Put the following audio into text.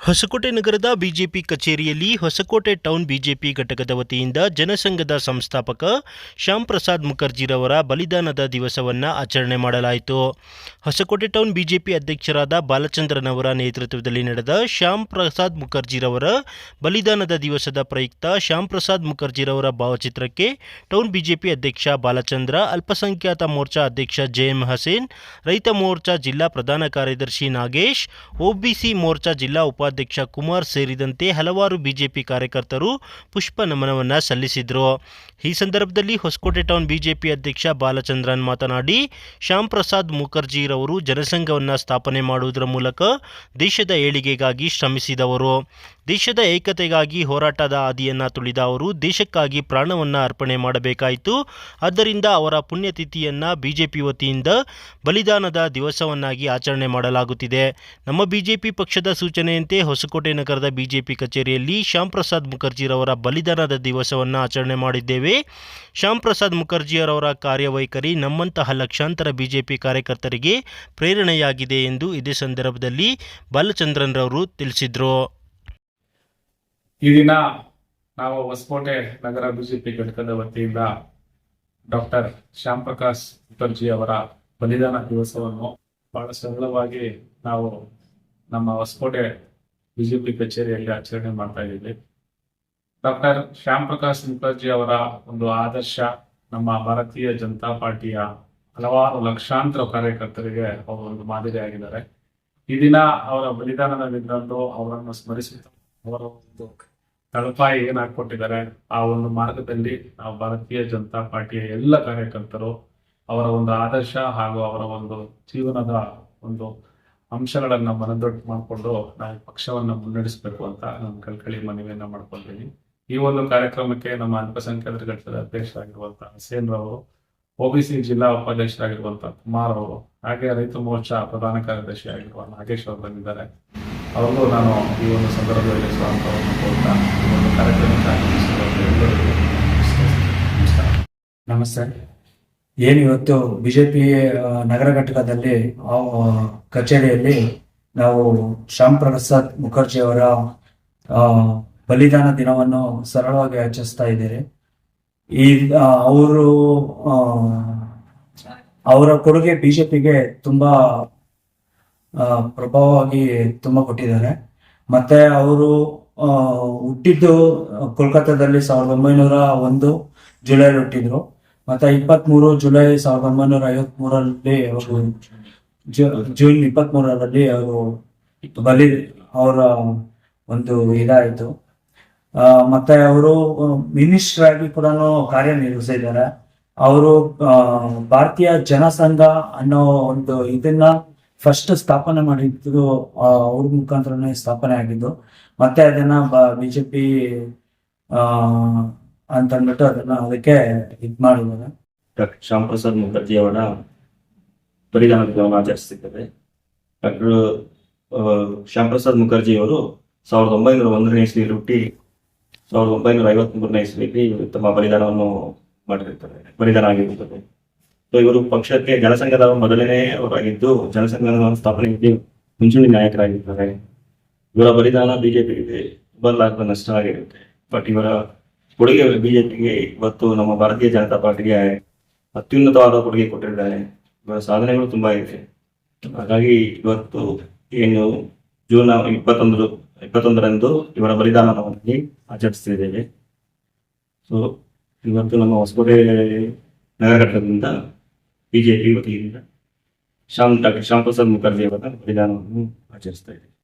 ಹೊಸಕೋಟೆ ನಗರದ ಬಿಜೆಪಿ ಕಚೇರಿಯಲ್ಲಿ Hosakote town BJP ಘಟಕದ ವತಿಯಿಂದ ಜನಸಂಘದ ಸಂಸ್ಥಾಪಕ ಶ್ಯಾಮ್ ಪ್ರಸಾದ್ ಮುಖರ್ಜಿರವರ ಬಲಿದಾನದ ದಿವಸವನ್ನು ಆಚರಣೆ ಮಾಡಲಾಯಿತು. ಹೊಸಕೋಟೆ ಟೌನ್ ಬಿಜೆಪಿ ಅಧ್ಯಕ್ಷರಾದ ಬಾಲಚಂದ್ರನವರ ನೇತೃತ್ವದಲ್ಲಿ ನಡೆದ ಶ್ಯಾಮ್ ಪ್ರಸಾದ್ ಮುಖರ್ಜಿರವರ ಬಲಿದಾನದ ದಿವಸದ ಪ್ರಯುಕ್ತ ಶ್ಯಾಮ್ ಪ್ರಸಾದ್ ಮುಖರ್ಜಿರವರ ಭಾವಚಿತ್ರಕ್ಕೆ ಟೌನ್ ಬಿಜೆಪಿ ಅಧ್ಯಕ್ಷ ಬಾಲಚಂದ್ರ, ಅಲ್ಪಸಂಖ್ಯಾತ ಮೋರ್ಚಾ ಅಧ್ಯಕ್ಷ ಜೆಎಂ ಹಸೇನ್, ರೈತ ಮೋರ್ಚಾ ಜಿಲ್ಲಾ ಪ್ರಧಾನ ಕಾರ್ಯದರ್ಶಿ ನಾಗೇಶ್ ಒಬಿಸಿ ಮೋರ್ಚಾ ಜಿಲ್ಲಾ ಉಪಾಧ್ಯಕ್ಷ ಕುಮಾರ್ ಸೇರಿದಂತೆ ಹಲವಾರು ಬಿಜೆಪಿ ಕಾರ್ಯಕರ್ತರು ಪುಷ್ಪ ನಮನವನ್ನು ಸಲ್ಲಿಸಿದರು. ಈ ಸಂದರ್ಭದಲ್ಲಿ ಹೊಸಕೋಟೆ ಟೌನ್ ಬಿಜೆಪಿ ಅಧ್ಯಕ್ಷ ಬಾಲಚಂದ್ರನ್ ಮಾತನಾಡಿ ಶ್ಯಾಮ್ ಪ್ರಸಾದ್ ಮುಖರ್ಜಿರವರು ಜನಸಂಘವನ್ನು ಸ್ಥಾಪನೆ ಮಾಡುವುದರ ಮೂಲಕ ದೇಶದ ಏಳಿಗೆಗಾಗಿ ಶ್ರಮಿಸಿದವರು. ದೇಶದ ಏಕತೆಗಾಗಿ ಹೋರಾಟದ ಹಾದಿಯನ್ನು ತುಳಿದ ಅವರು ದೇಶಕ್ಕಾಗಿ ಪ್ರಾಣವನ್ನು ಅರ್ಪಣೆ ಮಾಡಬೇಕಾಯಿತು. ಆದ್ದರಿಂದ ಅವರ ಪುಣ್ಯತಿಥಿಯನ್ನು ಬಿಜೆಪಿ ವತಿಯಿಂದ ಬಲಿದಾನದ ದಿವಸವನ್ನಾಗಿ ಆಚರಣೆ ಮಾಡಲಾಗುತ್ತಿದೆ. ನಮ್ಮ ಬಿಜೆಪಿ ಪಕ್ಷದ ಸೂಚನೆಯಂತೆ ಹೊಸಕೋಟೆ ನಗರದ ಬಿಜೆಪಿ ಕಚೇರಿಯಲ್ಲಿ ಶ್ಯಾಮ್ ಪ್ರಸಾದ್ ಮುಖರ್ಜಿರವರ ಬಲಿದಾನದ ದಿವಸವನ್ನು ಆಚರಣೆ ಮಾಡಿದ್ದೇವೆ. ಶ್ಯಾಮ್ ಪ್ರಸಾದ್ ಮುಖರ್ಜಿಯವರ ಕಾರ್ಯವೈಖರಿ ನಮ್ಮಂತಹ ಲಕ್ಷಾಂತರ ಬಿಜೆಪಿ ಕಾರ್ಯಕರ್ತರಿಗೆ ಪ್ರೇರಣೆಯಾಗಿದೆ ಎಂದು ಇದೇ ಸಂದರ್ಭದಲ್ಲಿ ಬಾಲಚಂದ್ರನ್ರವರು ತಿಳಿಸಿದರು. ಈ ದಿನ ನಾವು ಹೊಸಕೋಟೆ ನಗರ ಬಿಜೆಪಿ ಘಟಕದ ವತಿಯಿಂದ ಡಾಕ್ಟರ್ ಶ್ಯಾಮ್ ಪ್ರಕಾಶ್ ಮುಖರ್ಜಿ ಅವರ ಬಲಿದಾನ ದಿವಸವನ್ನು ಬಹಳ ಸರಳವಾಗಿ ನಾವು ನಮ್ಮ ಹೊಸಕೋಟೆ ಬಿಜೆಪಿ ಕಚೇರಿಯಲ್ಲಿ ಆಚರಣೆ ಮಾಡ್ತಾ ಇದ್ದೀವಿ. ಡಾಕ್ಟರ್ ಶ್ಯಾಮ್ ಪ್ರಕಾಶ್ ಮುಖರ್ಜಿ ಅವರ ಒಂದು ಆದರ್ಶ ನಮ್ಮ ಭಾರತೀಯ ಜನತಾ ಪಾರ್ಟಿಯ ಹಲವಾರು ಲಕ್ಷಾಂತರ ಕಾರ್ಯಕರ್ತರಿಗೆ ಅವರು ಒಂದು ಮಾದರಿಯಾಗಿದ್ದಾರೆ ಈ ದಿನ ಅವರ ಬಲಿದಾನದ ನಿಂತು ಅವರನ್ನು ಸ್ಮರಿಸುತ್ತಾ ಅವರ ಒಂದು ತಳಪಾಯಿ ಏನ್ ಆ ಒಂದು ಮಾರ್ಗದಲ್ಲಿ ನಾವು ಭಾರತೀಯ ಜನತಾ ಪಾರ್ಟಿಯ ಎಲ್ಲ ಕಾರ್ಯಕರ್ತರು ಅವರ ಒಂದು ಆದರ್ಶ ಹಾಗೂ ಅವರ ಒಂದು ಜೀವನದ ಒಂದು ಅಂಶಗಳನ್ನ ಮನದೊಟ್ಟು ಮಾಡಿಕೊಂಡು ನಾವು ಪಕ್ಷವನ್ನ ಮುನ್ನಡೆಸಬೇಕು ಅಂತ ನಾನು ಕಳ್ಕಳಿ ಮನವಿಯನ್ನ ಮಾಡ್ಕೊಳ್ತೀನಿ. ಈ ಒಂದು ಕಾರ್ಯಕ್ರಮಕ್ಕೆ ನಮ್ಮ ಅಲ್ಪಸಂಖ್ಯಾತರ ಘಟಕದ ಅಧ್ಯಕ್ಷರಾಗಿರುವಂತಹ ಹಸೇನ್ ರಾವ್ ಒಬಿಸಿ ಜಿಲ್ಲಾ ಉಪಾಧ್ಯಕ್ಷರಾಗಿರುವಂತಹ ಕುಮಾರ್ ಅವರು, ಹಾಗೆ ರೈತ ಮೋರ್ಚಾ ಪ್ರಧಾನ ಕಾರ್ಯದರ್ಶಿ ಆಗಿರುವ ನಾಗೇಶ್ ಅವರು ಬಂದಿದ್ದಾರೆ. ಅವ್ರಿಗೂ ನಾನು ಈ ಒಂದು ಸಂದರ್ಭದಲ್ಲಿ ಸ್ವಾಗತವನ್ನು ಕೋರ್ತಾ ಒಂದು ಕಾರ್ಯಕ್ರಮಕ್ಕೆ ನಮಸ್ತೆ. ಏನು ಇವತ್ತು ಬಿಜೆಪಿ ನಗರ ಘಟಕದಲ್ಲಿ ಕಚೇರಿಯಲ್ಲಿ ನಾವು ಶ್ಯಾಮ್ ಪ್ರಸಾದ್ ಮುಖರ್ಜಿ ಅವರ ಬಲಿದಾನ ದಿನವನ್ನು ಸರಳವಾಗಿ ಆಚರಿಸ್ತಾ ಇದ್ದೀರಿ ಈ ಅವರು ಅವರ ಕೊಡುಗೆ ಬಿಜೆಪಿಗೆ ತುಂಬಾ ಪ್ರಭಾವವಾಗಿ ತುಂಬಾ ಕೊಟ್ಟಿದ್ದಾರೆ. ಮತ್ತೆ ಅವರು ಹುಟ್ಟಿದ್ದು ಕೋಲ್ಕತ್ತಾದಲ್ಲಿ ಸಾವಿರದ ಒಂಬೈನೂರ ಒಂದು ಜುಲೈಲಿ ಹುಟ್ಟಿದ್ರು. ಮತ್ತೆ ಇಪ್ಪತ್ಮೂರು ಜುಲೈ ಸಾವಿರದ ಒಂಬೈನೂರ ಐವತ್ ಮೂರರಲ್ಲಿ ಅವರು ಜೂನ್ ಇಪ್ಪತ್ತ್ ಮೂರರಲ್ಲಿ ಅವರು ಬಲಿ ಅವರ ಒಂದು ಇದಾಯಿತು. ಆ, ಮತ್ತೆ ಅವರು ಮಿನಿಸ್ಟರ್ ಆಗಿ ಕೂಡ ಕಾರ್ಯನಿರ್ವಹಿಸಿದ್ದಾರೆ ಅವರು ಆ, ಭಾರತೀಯ ಜನಸಂಘ ಅನ್ನೋ ಒಂದು ಇದನ್ನ ಫಸ್ಟ್ ಸ್ಥಾಪನೆ ಮಾಡಿದ್ದು ಆ, ಅವ್ರ ಮುಖಾಂತರನೇ ಸ್ಥಾಪನೆ ಆಗಿದ್ದು ಮತ್ತೆ ಅದನ್ನ ಬಿಜೆಪಿ ಅಂತ ಅಂದ್ಬಿಟ್ಟು ಅದನ್ನ ಅದಕ್ಕೆ ಇದ್ ಮಾಡಿದ್ದಾರೆ ಡಾಕ್ಟರ್ ಶ್ಯಾಮ್ ಪ್ರಸಾದ್ ಮುಖರ್ಜಿ ಅವರ ಬಲಿದಾನ ದಿನವನ್ನು ಆಚರಿಸುತ್ತಿದ್ದೇವೆ ಡಾಕ್ಟರ್ ಶ್ಯಾಮ್ ಪ್ರಸಾದ್ ಮುಖರ್ಜಿ ಅವರು ಸಾವಿರದ ಒಂಬೈನೂರ ಒಂದನೇ ಇಸ್ವಿಯಲ್ಲಿ ಹುಟ್ಟಿ, ಸಾವಿರದ ಒಂಬೈನೂರ ಐವತ್ತ್ ಮೂರನೇ ಇಸ್ವಿಯಲ್ಲಿ ತಮ್ಮ ಬಲಿದಾನವನ್ನು ಮಾಡಿರುತ್ತಾರೆ. ಬಲಿದಾನ ಆಗಿರುತ್ತದೆ. ಸೊ ಇವರು ಪಕ್ಷಕ್ಕೆ ಜನಸಂಘದ ಮೊದಲನೇ ಅವರಾಗಿದ್ದು, ಜನಸಂಘದ ಸ್ಥಾಪನೆಯಲ್ಲಿ ಮುಂಚೂಣಿ ನಾಯಕರಾಗಿದ್ದಾರೆ. ಇವರ ಬಲಿದಾನ ಬಿಜೆಪಿಗೆ ಬರಲಾರದ ನಷ್ಟ ಆಗಿರುತ್ತೆ. ಬಟ್ ಇವರ ಕೊಡುಗೆ ಬಿಜೆಪಿಗೆ ಇವತ್ತು ನಮ್ಮ ಭಾರತೀಯ ಜನತಾ ಪಾರ್ಟಿಗೆ ಅತ್ಯುನ್ನತವಾದ ಕೊಡುಗೆ ಕೊಟ್ಟಿದ್ದಾರೆ. ಸಾಧನೆಗಳು ತುಂಬಾ ಇದೆ. ಹಾಗಾಗಿ ಇವತ್ತು ಏನು ಜೂನ್ ಇಪ್ಪತ್ತೊಂದು, ಇಪ್ಪತ್ತೊಂದರಂದು ಇವರ ಬಲಿದಾನವನ್ನು ಆಚರಿಸ್ತಿದ್ದೇವೆ ಸೊ ಇವತ್ತು ನಮ್ಮ ಹೊಸಕೋಟೆ ನಗರ ಘಟಕದಿಂದ ಬಿಜೆಪಿ ವತಿಯಿಂದ ಶ್ಯಾಮ್ ಡಾಕ್ಟರ್ ಶ್ಯಾಮ್ ಪ್ರಸಾದ್ ಮುಖರ್ಜಿ ಅವರ ಬಲಿದಾನವನ್ನು ಆಚರಿಸ್ತಾ ಇದ್ದೇವೆ.